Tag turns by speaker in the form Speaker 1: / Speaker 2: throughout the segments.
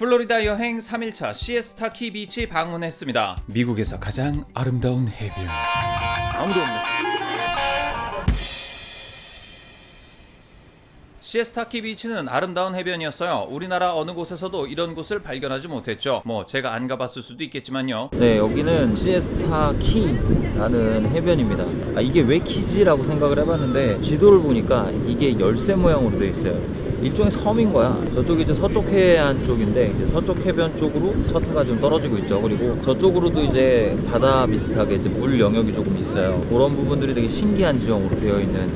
Speaker 1: 플로리다 여행 3일차 시에스타 키 비치 방문했습니다. 미국에서 가장 아름다운 해변. 아무도 없네. 시에스타키 비치는 아름다운 해변이었어요. 우리나라 어느 곳에서도 이런 곳을 발견하지 못했죠. 뭐 제가 안 가봤을 수도 있겠지만요.
Speaker 2: 네, 여기는 시에스타 키라는 해변입니다. 아, 이게 왜 키지라고 생각을 해봤는데 지도를 보니까 이게 열쇠 모양으로 되어 있어요. 일종의 섬인 거야. 저쪽이 이제 서쪽 해안 쪽인데 이제 서쪽 해변 쪽으로 첫 해가 좀 떨어지고 있죠. 그리고 저쪽으로도 이제 바다 비슷하게 이제 물 영역이 조금 있어요. 그런 부분들이 되게 신기한 지형으로 되어 있는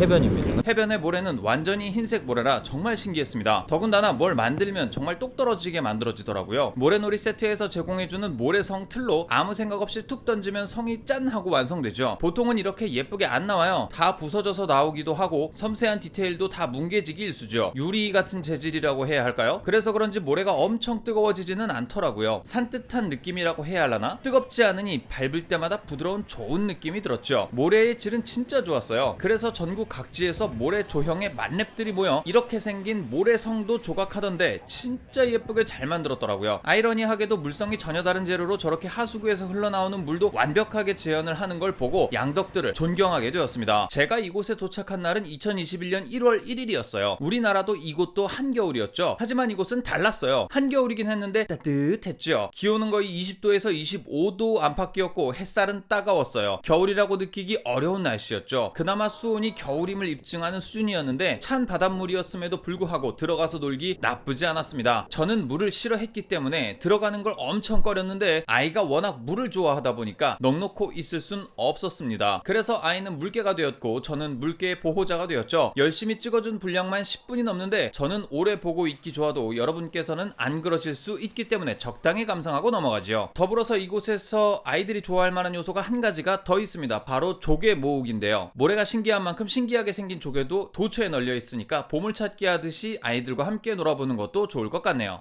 Speaker 2: 해변입니다.
Speaker 1: 해변의 모래는 완전히 흰색 모래라 정말 신기했습니다. 더군다나 뭘 만들면 정말 똑 떨어지게 만들어지더라고요. 모래놀이 세트에서 제공해주는 모래성 틀로 아무 생각 없이 툭 던지면 성이 짠 하고 완성되죠. 보통은 이렇게 예쁘게 안 나와요. 다 부서져서 나오기도 하고 섬세한 디테일도 다 뭉개지기 일수죠. 유리 같은 재질이라고 해야 할까요? 그래서 그런지 모래가 엄청 뜨거워지지는 않더라고요. 산뜻한 느낌이라고 해야 하려나? 뜨겁지 않으니 밟을 때마다 부드러운 좋은 느낌이 들었죠. 모래의 질은 진짜 좋았어요. 그래서 전국 각지에서 모래 조형의 만렙들이 모여 이렇게 생긴 모래성도 조각하던데 진짜 예쁘게 잘 만들었더라고요. 아이러니하게도 물성이 전혀 다른 재료로 저렇게 하수구에서 흘러나오는 물도 완벽하게 재현을 하는 걸 보고 양덕들을 존경하게 되었습니다. 제가 이곳에 도착한 날은 2021년 1월 1일이었어요. 우리나라도 이곳도 한겨울이었죠. 하지만 이곳은 달랐어요. 한겨울이긴 했는데 따뜻했죠. 기온은 거의 20도에서 25도 안팎이었고 햇살은 따가웠어요. 겨울이라고 느끼기 어려운 날씨였죠. 그나마 수온이 겨울 임을 입증하는 수준이었는데 찬 바닷물이었음에도 불구하고 들어가서 놀기 나쁘지 않았습니다. 저는 물을 싫어했기 때문에 들어가는 걸 엄청 꺼렸는데 아이가 워낙 물을 좋아하다 보니까 넉넉고 있을 순 없었습니다. 그래서 아이는 물개가 되었고 저는 물개의 보호자가 되었죠. 열심히 찍어준 분량만 10분이 넘는데 저는 오래 보고 있기 좋아도 여러분께서는 안 그러실 수 있기 때문에 적당히 감상하고 넘어가지요. 더불어서 이곳에서 아이들이 좋아할 만한 요소가 한 가지가 더 있습니다. 바로 조개 모으기인데요. 모래가 신기한 만큼 신기 하게 생긴 조개도 도처에 널려 있으니까 보물찾기 하듯이 아이들과 함께 놀아보는 것도 좋을 것 같네요.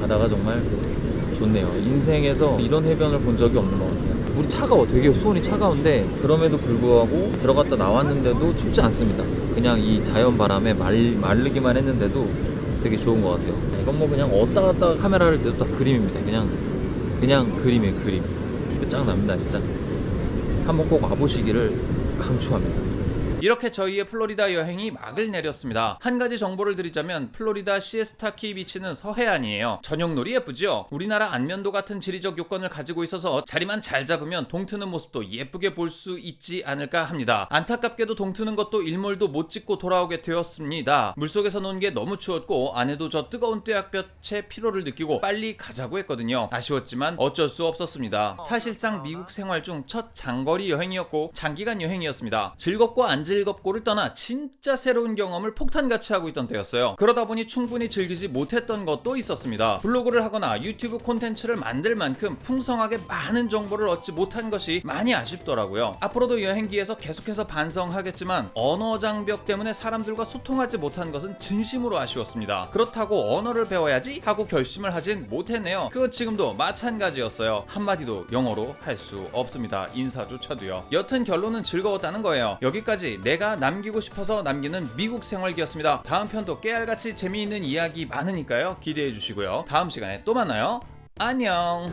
Speaker 2: 바다가 정말 좋네요. 인생에서 이런 해변을 본 적이 없는 것 같아요. 물이 차가워. 되게 수온이 차가운데 그럼에도 불구하고 들어갔다 나왔는데도 춥지 않습니다. 그냥 이 자연 바람에 말, 마르기만 했는데도 되게 좋은 것 같아요. 이건 뭐 그냥 어디다 갔다 카메라를 대도 다 그림입니다. 그냥 그냥 그림이에요. 그림. 끝장납니다. 진짜. 한번 꼭 와보시기를 강추합니다.
Speaker 1: 이렇게 저희의 플로리다 여행이 막을 내렸습니다. 한 가지 정보를 드리자면 플로리다 시에스타키 비치는 서해안이에요. 전용놀이 예쁘죠? 우리나라 안면도 같은 지리적 요건을 가지고 있어서 자리만 잘 잡으면 동트는 모습도 예쁘게 볼 수 있지 않을까 합니다. 안타깝게도 동트는 것도 일몰도 못 찍고 돌아오게 되었습니다. 물속에서 노는 게 너무 추웠고 안에도 저 뜨거운 뙤약볕의 피로를 느끼고 빨리 가자고 했거든요. 아쉬웠지만 어쩔 수 없었습니다. 사실상 미국 생활 중 첫 장거리 여행이었고 장기간 여행이었습니다. 즐겁고 안 즐겁고를 떠나 진짜 새로운 경험을 폭탄같이 하고 있던 때였어요. 그러다 보니 충분히 즐기지 못했던 것도 있었습니다. 블로그를 하거나 유튜브 콘텐츠를 만들 만큼 풍성하게 많은 정보를 얻지 못한 것이 많이 아쉽더라고요. 앞으로도 여행기에서 계속해서 반성하겠지만 언어 장벽 때문에 사람들과 소통하지 못한 것은 진심으로 아쉬웠습니다. 그렇다고 언어를 배워야지 하고 결심을 하진 못했네요. 그건 지금도 마찬가지였어요. 한마디도 영어로 할 수 없습니다. 인사조차도요. 여튼 결론은 즐거웠다는 거예요. 여기까지 내가 남기고 싶어서 남기는 미국 생활기였습니다. 다음 편도 깨알같이 재미있는 이야기 많으니까요. 기대해 주시고요. 다음 시간에 또 만나요. 안녕.